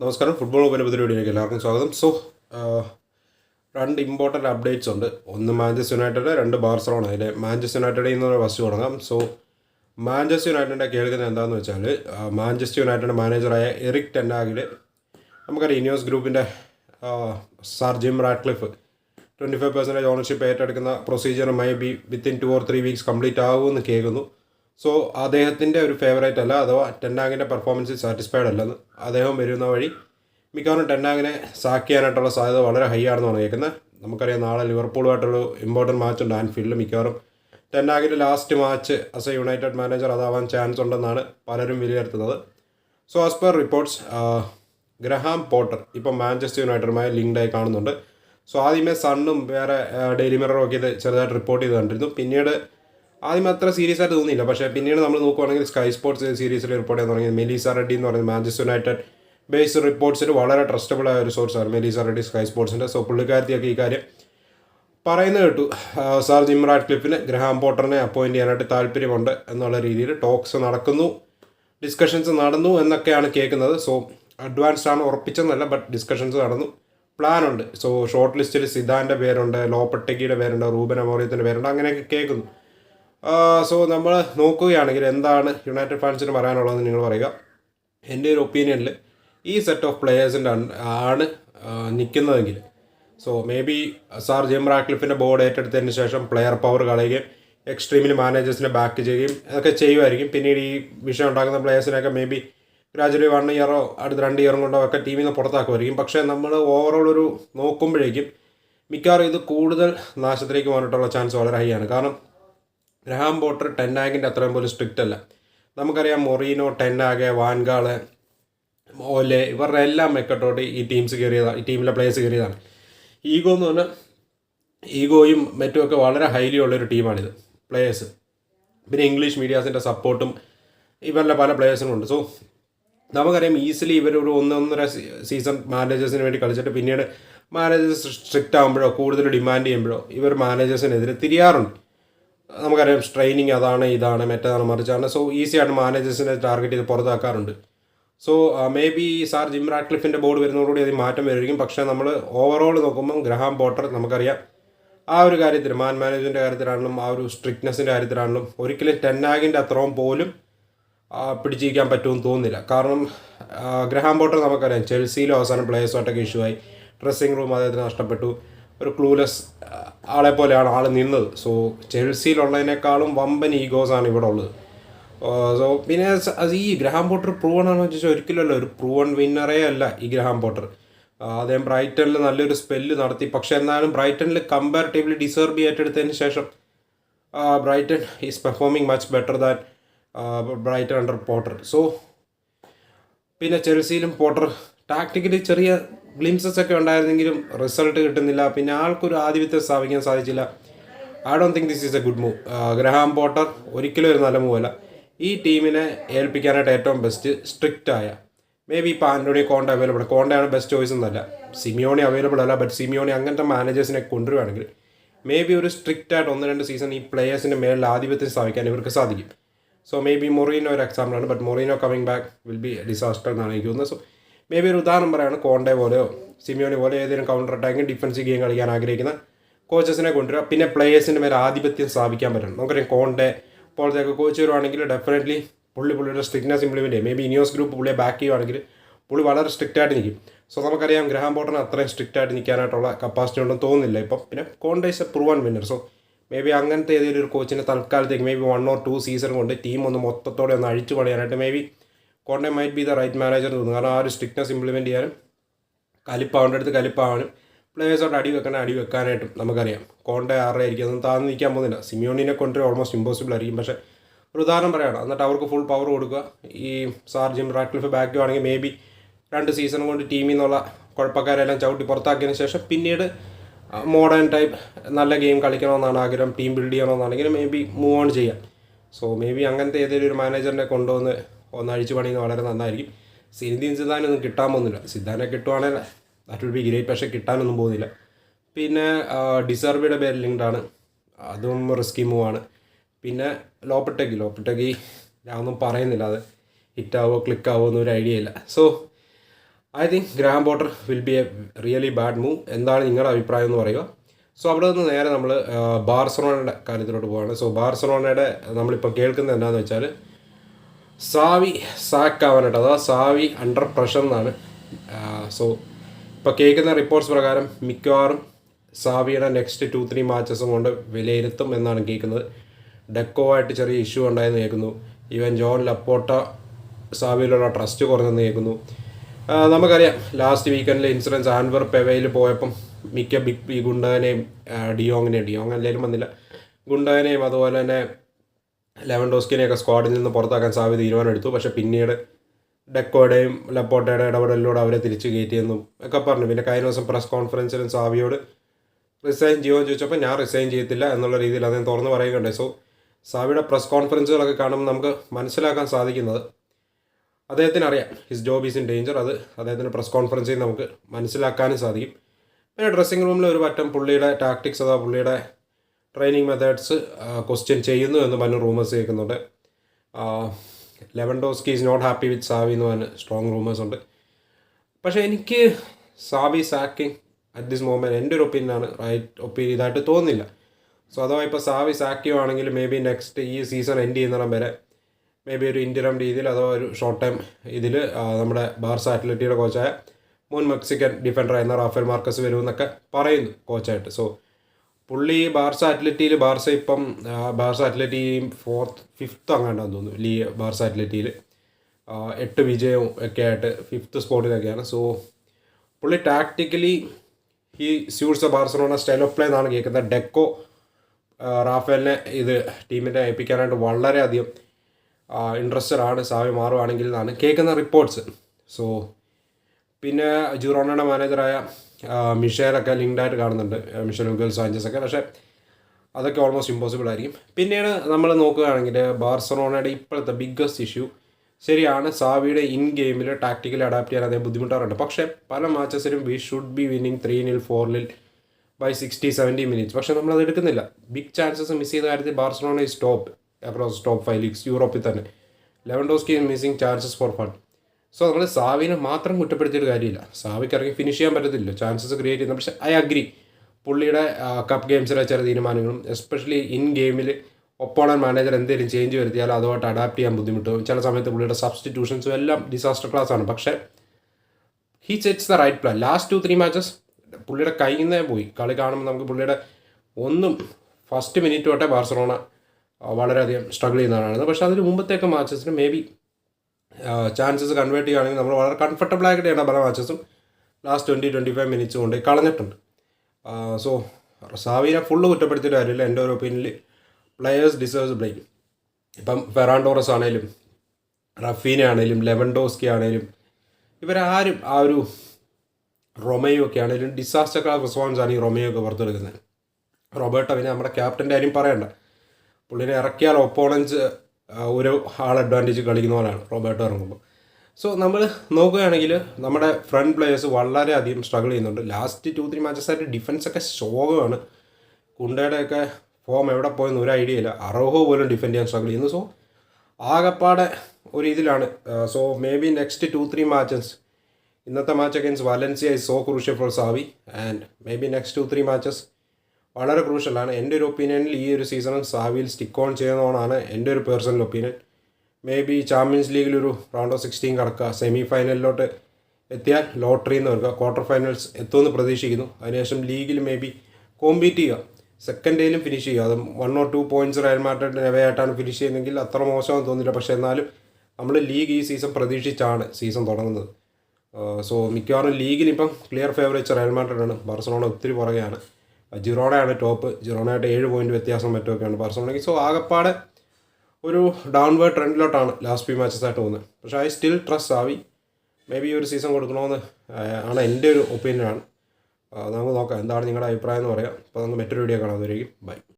നമസ്കാരം. ഫുട്ബോൾ ഉപലപതി പരിപാടിയിലേക്ക് എല്ലാവർക്കും സ്വാഗതം. സോ രണ്ട് ഇമ്പോർട്ടന്റ് അപ്ഡേറ്റ്സ് ഉണ്ട്. ഒന്ന് മാഞ്ചസ്റ്റർ യുണൈറ്റഡ് രണ്ട് ബാർസലോണ. അതിലെ മാഞ്ചസ്റ്റർ യുണൈറ്റഡിൽ നിന്ന് ഫസ്റ്റ് തുടങ്ങാം. സോ മാഞ്ചസ്റ്റർ യുണൈറ്റഡിന്റെ കേൾക്കുന്നത് എന്താണെന്ന് വെച്ചാൽ മാഞ്ചസ്റ്റർ യുണൈറ്റഡ് മാനേജറായ എറിക് ടെൻഡാഗിൽ നമുക്കറിയാം ഇനിയോസ് ഗ്രൂപ്പിന്റെ sir Jim Radcliffe twenty five percentage ownership ഏറ്റെടുക്കുന്ന procedure may be within two or three weeks complete ആകുമെന്ന് കേൾക്കുന്നു. സോ അദ്ദേഹത്തിന്റെ ഒരു ഫേവറേറ്റ് അല്ല അഥവാ ടെന്നാങ്ങിന്റെ പെർഫോമൻസ് സാറ്റിസ്ഫൈഡ് അല്ലെന്ന് അദ്ദേഹം വരുന്ന വഴി മിക്കവാറും ടെന്നാങ്ങിനെ സാക്ക് ചെയ്യാനായിട്ടുള്ള സാധ്യത വളരെ ഹൈ ആണെന്നാണ് കേൾക്കുന്നത്. നമുക്കറിയാം നാളെ ലിവർപൂളുമായിട്ടുള്ള ഇമ്പോർട്ടന്റ് മാച്ച് ഉണ്ട് ആൻഫീൽഡിൽ മിക്കവാറും. ടെന്നാഗിന്റെ last match as a United manager അതാവാൻ chance ഉണ്ടെന്നാണ് പലരും വിലയിരുത്തുന്നത്. So as per reports Graham Potter ഇപ്പം മാഞ്ചസ്റ്റർ യുണൈറ്റഡുമായി ലിങ്ക്ഡായി കാണുന്നുണ്ട്. സോ ആദ്യമേ സണ്ണും വേറെ ഡെയിലി മിററും ഒക്കെ ഇത് ചെറുതായിട്ട് റിപ്പോർട്ട് ചെയ്ത് കണ്ടിരുന്നു. പിന്നീട് ആദ്യം അത്ര സീരിയസ് ആയിട്ട് തോന്നിയില്ല. പക്ഷേ പിന്നീട് നമ്മൾ നോക്കുവാണെങ്കിൽ സ്കൈ സ്പോർട്സ് സീരീസിൽ റിപ്പോർട്ട് ചെയ്യാൻ തുടങ്ങി. മെലീസ റെഡ്ഡി എന്ന് പറയുന്നത് മാഞ്ചസ്റ്റർ യുണൈറ്റഡ് ബേസ് റിപ്പോർട്ട്സിൽ വളരെ ട്രസ്റ്റബിൾ ആയ ഒരു സോഴ്സാണ് മെലീസ റെഡ്ഡി സ്കൈ സ്പോർട്സിന്റെ സോ പുള്ളിക്കാരത്തിയൊക്കെ ഈ കാര്യം പറയുന്നത് കേട്ടു. സാർ ജിം റാഡ്ക്ലിഫിന് ഗ്രഹാം പോട്ടറിനെ അപ്പോയിന്റ് ചെയ്യാനായിട്ട് താല്പര്യമുണ്ട് എന്നുള്ള രീതിയിൽ ടോക്സ് നടക്കുന്നു. ഡിസ്കഷൻസ് നടന്നു എന്നൊക്കെയാണ് കേൾക്കുന്നത്. സോ അഡ്വാൻസ്ഡ് ആണ് ഉറപ്പിച്ചെന്നല്ല ബട്ട് ഡിസ്കഷൻസ് നടന്നു. പ്ലാൻ ഉണ്ട്. സോ ഷോർട്ട് ലിസ്റ്റിൽ സിദാന്റെ പേരുണ്ട് ലോപ്പട്ടക്കിയുടെ പേരുണ്ട് റൂബൻ അമോറിയത്തിന്റെ പേരുണ്ട് അങ്ങനെയൊക്കെ കേൾക്കുന്നു. സോ നമ്മൾ നോക്കുകയാണെങ്കിൽ എന്താണ് യുണൈറ്റഡ് ഫാൻസിന് പറയാനുള്ളതെന്ന് നിങ്ങൾ പറയുക. എന്റെ ഒരു ഒപ്പീനിയനിൽ ഈ സെറ്റ് ഓഫ് പ്ലെയേഴ്സിന്റെ ആണ് നിൽക്കുന്നതെങ്കിൽ so may be sir Jim റാക്ലിഫിന്റെ board ഏറ്റെടുത്തതിന് ശേഷം പ്ലെയർ പവർ കളയുകയും എക്സ്ട്രീമിൽ മാനേജേഴ്സിനെ ബാക്ക് ചെയ്യുകയും അതൊക്കെ ചെയ്യുമായിരിക്കും. പിന്നീട് ഈ വിഷയം ഉണ്ടാക്കുന്ന പ്ലെയേഴ്സിനൊക്കെ മേ ബി ഗ്രാജുവലി വൺ ഇയറോ അടുത്ത രണ്ട് ഇയറും കൊണ്ടോ ഒക്കെ ടീമിൽ നിന്ന് പുറത്താക്കുമായിരിക്കും. പക്ഷേ നമ്മൾ ഓവറോൾ ഒരു നോക്കുമ്പോഴേക്കും മിക്കവാറും ഇത് കൂടുതൽ നാശത്തിലേക്ക് പോകാനായിട്ടുള്ള ചാൻസ് വളരെ ഹൈ ആണ്. കാരണം ഗ്രഹാം പോട്ടർ ടെന്നാഗിന്റെ അത്രയും പോലും സ്ട്രിക്റ്റ് അല്ല. നമുക്കറിയാം മൊറീനോ ടെന്നാഗ് വാൻഗാൾ ഓലെ ഇവരുടെ എല്ലാം മെക്കട്ടോട്ട് ഈ ടീംസ് കയറിയതാണ് ഈ ടീമിലെ പ്ലേയേഴ്സ് കയറിയതാണ്. ഈഗോ എന്ന് പറഞ്ഞാൽ ഈഗോയും മറ്റുമൊക്കെ വളരെ ഹൈലി ഉള്ളൊരു ടീമാണിത് പ്ലേയേഴ്സ് പിന്നെ ഇംഗ്ലീഷ് മീഡിയാസിന്റെ സപ്പോർട്ടും ഇവരുടെ പല പ്ലേയേഴ്സിനും ഉണ്ട്. സോ നമുക്കറിയാം ഈസിലി ഇവർ ഒരു ഒന്നൊന്നര സീസൺ മാനേജേഴ്സിന് വേണ്ടി കളിച്ചിട്ട് പിന്നീട് മാനേജേഴ്സ് സ്ട്രിക്റ്റ് ആകുമ്പോഴോ കൂടുതൽ ഡിമാൻഡ് ചെയ്യുമ്പോഴോ ഇവർ മാനേജേഴ്സിനെതിരെ തിരിയാറുണ്ട്. നമുക്കറിയാം സ്ട്രെയിനിങ് അതാണ് ഇതാണ് മറ്റേതാണ് മറിച്ചാണ് സോ ഈസി മാനേജേഴ്സിനെ ടാർഗറ്റ് ചെയ്ത് പുറത്താക്കാറുണ്ട്. So may be sir Jim റാഡ്ക്ലിഫിന്റെ board വരുന്നതോടുകൂടി അതിൽ മാറ്റം വരുമായിരിക്കും. പക്ഷേ നമ്മൾ ഓവറോൾ നോക്കുമ്പം ഗ്രഹാം പോട്ടർ നമുക്കറിയാം. ആ ഒരു കാര്യത്തിൽ മാൻ മാനേജ്മെന്റെ കാര്യത്തിലാണെങ്കിലും ആ ഒരു സ്ട്രിക്ട്നെസ്സിന്റെ കാര്യത്തിലാണെങ്കിലും ഒരിക്കലും ടെന്നാഗിന്റെ അത്രയും പോലും പിടിച്ചിരിക്കാൻ പറ്റുമെന്ന് തോന്നുന്നില്ല. കാരണം ഗ്രഹാം പോട്ടർ നമുക്കറിയാം ചെൽസിയിലും അവസാനം പ്ലേയേഴ്സുമായിട്ടൊക്കെ ഇഷ്യൂ ആയി. ഡ്രസ്സിങ് റൂം അദ്ദേഹത്തിന് നഷ്ടപ്പെട്ടു. ഒരു ക്ലൂലെസ് ആളെ പോലെയാണ് ആൾ നിന്നത്. സോ ചെൽസിയിലുള്ളതിനേക്കാളും വമ്പൻ ഈഗോസാണ് ഇവിടെ ഉള്ളത്. സോ പിന്നെ ഈ ഗ്രഹാം പോട്ടർ പ്രൂവൺ ആണെന്ന് വെച്ചാൽ ഒരിക്കലുമല്ല. ഒരു പ്രൂവൺ വിന്നറേ അല്ല ഈ ഗ്രഹാം പോട്ടർ. അദ്ദേഹം ബ്രൈറ്റണിൽ നല്ലൊരു സ്പെല്ല് നടത്തി. പക്ഷേ എന്നാലും ബ്രൈറ്റണിൽ കമ്പാരിറ്റീവ്ലി ഡിസേർവ് ഏറ്റെടുത്തതിന് ശേഷം Brighton is performing much better than Brighton under Potter. So പിന്നെ ചെൽസിയിലും പോട്ടർ ടാക്ടിക്കലി ചെറിയ ഗ്ലിംസസ് ഒക്കെ ഉണ്ടായിരുന്നെങ്കിലും റിസൾട്ട് കിട്ടുന്നില്ല. പിന്നെ ആൾക്കൊരു ആധിപത്യം സ്ഥാപിക്കാൻ സാധിച്ചില്ല. I don't think this is a good move Graham Potter ഒരിക്കലും ഒരു നല്ല മൂവല്ല ഈ ടീമിനെ ഏൽപ്പിക്കാനായിട്ട് ഏറ്റവും ബെസ്റ്റ് സ്ട്രിക്റ്റ് ആയ മേ ബി ഇപ്പോൾ ആന്റോണി കോണ്ട അവൈലബിൾ കോണ്ടയാണ് ബെസ്റ്റ് ചോയ്സ് എന്നല്ല. സിമിയോണി അവൈലബിൾ അല്ല ബട്ട് സിമിയോണി അങ്ങനത്തെ മാനേജേഴ്സിനെ കൊണ്ടുവരുവാണെങ്കിൽ മേ ബി ഒരു സ്ട്രിക്റ്റ് ആയിട്ട് ഒന്ന് രണ്ട് സീസൺ ഈ പ്ലേയേഴ്സിന്റെ മേളിൽ ആധിപത്യം സ്ഥാപിക്കാൻ ഇവർക്ക് സാധിക്കും. സോ മേ ബി മൊറീനോ ഒരു എക്സാമ്പിളാണ് but Mourinho coming back will be disaster എന്നാണ് എനിക്ക് തോന്നുന്നത്. സോ മേ ബി ഒരു ഉദാഹരണം പറയുകയാണ് കോണ്ടെ പോലെയോ സിമിയോണി പോലെ ഏതെങ്കിലും കൗണ്ടർ അറ്റാക്കിങ് ഡിഫൻസീവ് ഗെയിം കളിക്കാൻ ആഗ്രഹിക്കുന്ന കോച്ചസിനെ കൊണ്ടുവരിക. പിന്നെ പ്ലേയേഴ്സിന്റെ മേലെ ആധിപത്യം സ്ഥാപിക്കാൻ പറ്റണം. നമുക്കറിയാം കോണ്ടെ പോലത്തെയൊക്കെ കോച്ച് വരുവാണെങ്കിൽ ഡെഫിനറ്റ്ലി പുള്ളി പുള്ളിയുടെ സ്ട്രിക്ട്നെസ് ഇംപ്ലിമെന്റ് ചെയ്യും. മേ ബി ഇനിയോസ് ഗ്രൂപ്പ് പുള്ളിയെ ബാക്ക് ചെയ്യുവാണെങ്കിൽ പുള്ളി വളരെ സ്ട്രിക്റ്റ് ആയിട്ട് നിൽക്കും. സോ നമുക്കറിയാം ഗ്രഹാം ബോട്ടൺ അത്രയും സ്ട്രിക്റ്റ് ആയിട്ട് നിൽക്കാനായിട്ടുള്ള കപ്പാസിറ്റി ഉണ്ടെന്ന് തോന്നുന്നില്ല. ഇപ്പം പിന്നെ Conte is a proven winner so maybe അങ്ങനത്തെ ഏതെങ്കിലും ഒരു കോച്ചിനെ തൽക്കാലത്തേക്ക് maybe one or two season കൊണ്ട് ടീം ഒന്ന് മൊത്തത്തോടെ ഒന്ന് അഴിച്ചു പണിയാനായിട്ട് maybe Conte might be the right manager തോന്നുന്നു. കാരണം ആ ഒരു സ്ട്രിക്ട്നെസ് ഇംപ്ലിമെന്റ് ചെയ്യാനും കലിപ്പാവേണ്ട അടുത്ത് കലിപ്പാവാനും പ്ലേയേഴ്സോട്ട് അടി വെക്കണം അടി വെക്കാനായിട്ടും നമുക്കറിയാം. കോണ്ടെ ആരുടെ ആയിരിക്കും. അതൊന്നും താഴ്ന്നു നിൽക്കാൻ പോകുന്നില്ല. സിമിയോണിനെ കൊണ്ടുവരും ഓൾമോസ്റ്റ് ഇമ്പോസിബിൾ ആയിരിക്കും. പക്ഷേ ഒരു ഉദാഹരണം പറയുകയാണ് എന്നിട്ട് അവർക്ക് ഫുൾ പവർ കൊടുക്കുക. ഈ സാർ ജിം റാക്ലിഫ് ബാക്ക് ആണെങ്കിൽ മേ ബി രണ്ട് സീസൺ കൊണ്ട് ടീമിൽ നിന്നുള്ള കുഴപ്പക്കാരെല്ലാം ചവിട്ടി പുറത്താക്കിയതിന് ശേഷം പിന്നീട് മോഡേൺ ടൈപ്പ് നല്ല ഗെയിം കളിക്കണമെന്നാണ് ആഗ്രഹം. ടീം ബിൽഡ് ചെയ്യണമെന്നാണെങ്കിൽ മേ ബി മൂവ് ഓൺ ചെയ്യാം. സോ മേ ബി അങ്ങനത്തെ ഏതെങ്കിലും ഒരു മാനേജറിനെ കൊണ്ടുവന്ന് ഒന്ന് അഴിച്ചു പണിയുന്നത് വളരെ നന്നായിരിക്കും. സിന്ധിൻ സിദ്ധാനൊന്നും കിട്ടാൻ പോകുന്നില്ല. സിദ്ധാനെ കിട്ടുവാണെങ്കിൽ ദാറ്റ് വിൽ ബി ഗ്രേറ്റ് പക്ഷേ കിട്ടാനൊന്നും പോകുന്നില്ല. പിന്നെ ഡിസർബിയുടെ ലിങ്ക്ഡാണ് അതും റിസ്കി മൂവാണ് പിന്നെ ലോപ്പട്ടേക്ക് ലോപ്പട്ടേക്ക് ഞാൻ ഒന്നും പറയുന്നില്ല അത്. ഹിറ്റാവോ ക്ലിക്കാവോ എന്നൊരു ഐഡിയ ഇല്ല. So I think Graham Potter will be a really bad move എന്താണ് നിങ്ങളുടെ അഭിപ്രായം എന്ന് പറയുക. സോ അവിടെ നിന്ന് നേരെ നമ്മൾ ബാർസലോണയുടെ കാര്യത്തിലോട്ട് പോവാണ്. സോ ബാർസലോണയുടെ നമ്മളിപ്പോൾ കേൾക്കുന്നത് എന്താണെന്ന് വെച്ചാൽ സാവി സാക്ക് ആവാനായിട്ട് അഥവാ സാവി അണ്ടർ പ്രഷർ എന്നാണ്. സോ ഇപ്പോൾ കേൾക്കുന്ന റിപ്പോർട്ട്സ് പ്രകാരം മിക്കവാറും സാവിയുടെ നെക്സ്റ്റ് ടു ത്രീ മാച്ചസും കൊണ്ട് വിലയിരുത്തും എന്നാണ് കേൾക്കുന്നത്. ഡെക്കോ ആയിട്ട് ചെറിയ ഇഷ്യൂ ഉണ്ടായെന്ന് കേൾക്കുന്നു. ഈവൻ ജോൺ ലപ്പോട്ട സാവിയിലുള്ള ട്രസ്റ്റ് കുറഞ്ഞെന്ന് കേൾക്കുന്നു. നമുക്കറിയാം ലാസ്റ്റ് വീക്കെൻഡിൽ ഇൻഷുറൻസ് ആൻവർ പെവയിൽ പോയപ്പം മിക്ക ബിഗ് ഗുണ്ടനെയും ഡിയോങ്ങിനെയും ഡിയോങ് അല്ലെങ്കിലും വന്നില്ല ഗുണ്ടനെയും അതുപോലെ തന്നെ ലെവൻഡോസ്കിനെയൊക്കെ സ്ക്വാഡിൽ നിന്ന് പുറത്താക്കാൻ സാവി തീരുമാനമെടുത്തു. പക്ഷെ പിന്നീട് ഡെക്കോയുടെയും ലപ്പോട്ടയുടെ ഇടപെടലിലൂടെ അവരെ തിരിച്ചു കയറ്റിയെന്നും ഒക്കെ പറഞ്ഞു. പിന്നെ കഴിഞ്ഞ ദിവസം പ്രസ് കോൺഫറൻസിലും സാവിയോട് റിസൈൻ ചെയ്യുമെന്ന് ചോദിച്ചപ്പോൾ ഞാൻ റിസൈൻ ചെയ്യത്തില്ല എന്നുള്ള രീതിയിൽ അദ്ദേഹം തുറന്ന് പറയുകയുണ്ടായി. സോ സാവിയുടെ പ്രസ് കോൺഫറൻസുകളൊക്കെ കാണുമ്പോൾ നമുക്ക് മനസ്സിലാക്കാൻ സാധിക്കുന്നത് അദ്ദേഹത്തിന് അറിയാം his job is in danger അത് അദ്ദേഹത്തിന്റെ പ്രസ് കോൺഫറൻസിൽ നമുക്ക് മനസ്സിലാക്കാനും സാധിക്കും. പിന്നെ ഡ്രസ്സിംഗ് റൂമിൽ ഒരു പറ്റം പുള്ളിയുടെ ടാക്ടിക്സ് അഥവാ പുള്ളിയുടെ ട്രെയിനിങ് മെത്തേഡ്സ് ക്വസ്റ്റ്യൻ ചെയ്യുന്നു എന്ന് പറഞ്ഞ റൂമേഴ്സ് കേൾക്കുന്നുണ്ട്. Lewan Lewandowski is not happy with Xavi എന്ന് പറഞ്ഞ് സ്ട്രോങ് റൂമേഴ്സ് ഉണ്ട്. പക്ഷേ എനിക്ക് Xavi sacking at this moment എന്റെ ഒരു ഒപ്പീനിയനാണ് റൈറ്റ് ഒപ്പീനിയൻ ഇതായിട്ട് തോന്നുന്നില്ല. സോ അഥവാ ഇപ്പോൾ സാവി സാക്കിയോ ആണെങ്കിൽ മേ ബി നെക്സ്റ്റ് ഈ സീസൺ എൻഡ് ചെയ്യുന്നിടം വരെ മേ ബി ഒരു ഇന്ററം രീതിയിൽ അഥവാ ഒരു ഷോർട്ട് ടൈം ഇതിൽ നമ്മുടെ ബാർസ അത്ലറ്റിയുടെ കോച്ചായ മുൻ മെക്സിക്കൻ ഡിഫൻഡർ എന്ന റാഫേൽ മാർക്കസ് വരുമെന്നൊക്കെ പറയുന്നു കോച്ചായിട്ട് സോ പുള്ളി ബാർസ അത്ലറ്റിയിൽ ബാർസ ഇപ്പം ബാർസ അത്ലറ്റി ഫോർത്ത് ഫിഫ്ത്ത് അങ്ങാണ്ടാന്ന് തോന്നുന്നു ലീ ബാർസ അത്ലറ്റിയിൽ എട്ട് വിജയവും ഒക്കെ ആയിട്ട് ഫിഫ്ത്ത് സ്പോട്ടിലൊക്കെയാണ്. സോ പുള്ളി ടാക്ടിക്കലി ഈ suits Barcelona style of play എന്നാണ് കേൾക്കുന്നത്. ഡെക്കോ റാഫേലിനെ ഇത് ടീമിനെ ഏൽപ്പിക്കാനായിട്ട് വളരെയധികം ഇൻട്രസ്റ്റഡ് ആണ് സാവി മാറുവാണെങ്കിൽ എന്നാണ് കേൾക്കുന്ന റിപ്പോർട്ട്സ് സോ പിന്നെ ജുറോണയുടെ മാനേജറായ മിഷേലൊക്കെ ലിങ്ക്ഡ് ആയിട്ട് കാണുന്നുണ്ട് മിഷേൽ ഉഗൽ സാഞ്ചസ് ഒക്കെ പക്ഷേ അതൊക്കെ ഓൾമോസ്റ്റ് ഇമ്പോസിബിൾ ആയിരിക്കും. പിന്നീട് നമ്മൾ നോക്കുകയാണെങ്കിൽ ബാർസലോണയുടെ ഇപ്പോഴത്തെ ബിഗ്ഗസ്റ്റ് ഇഷ്യൂ ശരിയാണ് സാവിയുടെ ഇൻ ഗെയിമിൽ ടാക്ടിക്കലി അഡാപ്റ്റ് ചെയ്യാൻ അദ്ദേഹം ബുദ്ധിമുട്ടാറുണ്ട്. പക്ഷേ പല മാച്ചസിലും we should be winning three nil ഫോറിൽ ബൈ സിക്സ്റ്റി സെവന്റി മിനിറ്റ്സ് പക്ഷേ നമ്മളത് എടുക്കുന്നില്ല. ബിഗ് ചാൻസസ് മിസ് ചെയ്ത കാര്യത്തിൽ Barcelona is top across top five leagues യൂറോപ്പിൽ തന്നെ. Lewan Lewandowski missing chances for fun so നമ്മൾ സാവിനെ മാത്രം കുറ്റപ്പെടുത്തിയിട്ട് കാര്യമില്ല. സാവിക്ക് ഇറങ്ങി ഫിനിഷ് ചെയ്യാൻ പറ്റത്തില്ല ചാൻസസ് ക്രിയേറ്റ് ചെയ്യുന്നു പക്ഷേ ഐ അഗ്രി പുള്ളിയുടെ കപ്പ് ഗെയിംസിലെ ചില തീരുമാനങ്ങളും എസ്പെഷ്യലി ഇൻ ഗെയിമിൽ ഒപ്പോണൻ മാനേജർ എന്തെങ്കിലും ചേഞ്ച് വരുത്തിയാൽ അതുമായിട്ട് അഡാപ്റ്റ് ചെയ്യാൻ ബുദ്ധിമുട്ടും. ചില സമയത്ത് പുള്ളിയുടെ സബ്സ്റ്റിറ്റ്യൂഷൻസും എല്ലാം ഡിസാസ്റ്റർ ക്ലാസ് ആണ്. പക്ഷേ he sets the right plan last two three matches പുള്ളിയുടെ കയ്യിൽ നിന്നേ പോയി. കളി കാണുമ്പോൾ നമുക്ക് പുള്ളിയുടെ ഒന്നും ഫസ്റ്റ് മിനിറ്റ് തൊട്ടേ ബാർസലോണ വളരെയധികം സ്ട്രഗിൾ ചെയ്യുന്നതാണ് പക്ഷേ അതിന് മുമ്പത്തേക്ക് മാച്ചസിന് മേ ബി ചാൻസസ് കൺവേർട്ട് ചെയ്യുകയാണെങ്കിൽ നമ്മൾ വളരെ കംഫർട്ടബിൾ ആയിട്ട് ചെയ്യേണ്ട പല മാച്ചസും last twenty twenty five minutes കൊണ്ട് കളഞ്ഞിട്ടുണ്ട്. സോ റസാവിനെ ഫുള്ള് കുറ്റപ്പെടുത്തിയിട്ട് കാര്യമില്ല. എന്റെ ഒരു ഒപ്പീനിയനിൽ പ്ലെയേഴ്സ് ഡിസേർവ്സ് ബ്ലെയിം ഇപ്പം ഫെറാൻഡോറസ് ആണേലും റഫീന ആണേലും ലെവൻഡോസ്കി ആണേലും ഇവരാരും ആ ഒരു റൊമയോ ഒക്കെ ആണെങ്കിലും ഡിസാസ്റ്റർ ക്ലാസ് റെസ്പോൺസ് ആണ് ഈ റൊമയോ ഒക്കെ പുറത്തെടുക്കുന്നത്. റോബർട്ടോ പിന്നെ നമ്മുടെ ക്യാപ്റ്റന്റെ കാര്യം പറയണ്ട. പുള്ളിനെ ഇറക്കിയാൽ ഒപ്പോണൻസ് ഒരു ആൾ അഡ്വാന്റേജ് കളിക്കുന്ന പോലെയാണ് റോബർട്ടോ ഇറങ്ങുമ്പോൾ സോ നമ്മൾ നോക്കുകയാണെങ്കിൽ നമ്മുടെ ഫ്രണ്ട് പ്ലേയേഴ്സ് വളരെയധികം സ്ട്രഗിൾ ചെയ്യുന്നുണ്ട്. ലാസ്റ്റ് ടു ത്രീ മാച്ചസ് ആയിട്ട് ഡിഫൻസ് ഒക്കെ ശോകമാണ്. കുണ്ടയുടെയൊക്കെ ഫോം എവിടെ പോയെന്ന് ഒരു ഐഡിയ ഇല്ല. അറോഹോ പോലും ഡിഫെൻഡ് ചെയ്യാൻ സ്ട്രഗിൾ ചെയ്യുന്നു. സോ ആകെപ്പാടെ ഒരു ഇതിലാണ്. So maybe next two three matches ഇന്നത്തെ match against Valencia so crucial for Xavi and maybe next two three matches വളരെ ക്രൂഷ്യലാണ് എന്റെ ഒരു ഒപ്പീനിയനിൽ ഈ ഒരു സീസണും സാവിയിൽ സ്റ്റിക്ക് ഓൺ ചെയ്യുന്നതാണ് എന്റെ ഒരു personal opinion may be Champions ലീഗിൽ ഒരു റൗണ്ട് ഓഫ് സിക്സ്റ്റീൻ കടക്കുക. സെമി ഫൈനലിലോട്ട് എത്തിയാൽ ലോട്ടറി എന്ന് വരിക ക്വാർട്ടർ ഫൈനൽസ് എത്തുമെന്ന് പ്രതീക്ഷിക്കുന്നു. അതിനുശേഷം ലീഗിൽ മേ ബി കോമ്പീറ്റ് ചെയ്യുക. സെക്കൻഡ് ഡേയിലും ഫിനിഷ് ചെയ്യുക. അത് one or two points Real മാഡ്രിഡിന് ആയിട്ടാണ് ഫിനിഷ് ചെയ്യുന്നതെങ്കിൽ അത്ര മോശമാണെന്ന് തോന്നില്ല. പക്ഷേ എന്നാലും നമ്മൾ ലീഗ് ഈ സീസൺ പ്രതീക്ഷിച്ചാണ് സീസൺ തുടങ്ങുന്നത്. സോ മിക്കവാറും ലീഗിൽ ഇപ്പം ക്ലിയർ ഫേവറേറ്റ് റയൽ മാഡ്രിഡാണ് ബാർസലോണ ഒത്തിരി പുറകെയാണ്. ജിറോണയാണ് ടോപ്പ് ജിറോണയായിട്ട് ഏഴ് പോയിന്റ് വ്യത്യാസം മറ്റുമൊക്കെയാണ് ബാർസലോണയ്ക്ക് സോ ആകെപ്പാടെ ഒരു ഡൗൺവേർഡ് ട്രെൻഡിലോട്ടാണ് ലാസ്റ്റ് ഫ്യൂ മാച്ചസ് ആയിട്ട് പോകുന്നത്. പക്ഷേ ഐ സ്റ്റിൽ ട്രസ്റ്റ് ആവി മേ ബി ഒരു സീസൺ കൊടുക്കണമെന്ന് ആണ് എന്റെ ഒരു ഒപ്പീനിയനാണ് നമുക്ക് നോക്കാം. എന്താണ് നിങ്ങളുടെ അഭിപ്രായം എന്ന് പറയാം. അപ്പോൾ നമുക്ക് മറ്റൊരു വീഡിയോ കാണാം. അതുവരെയും ബൈ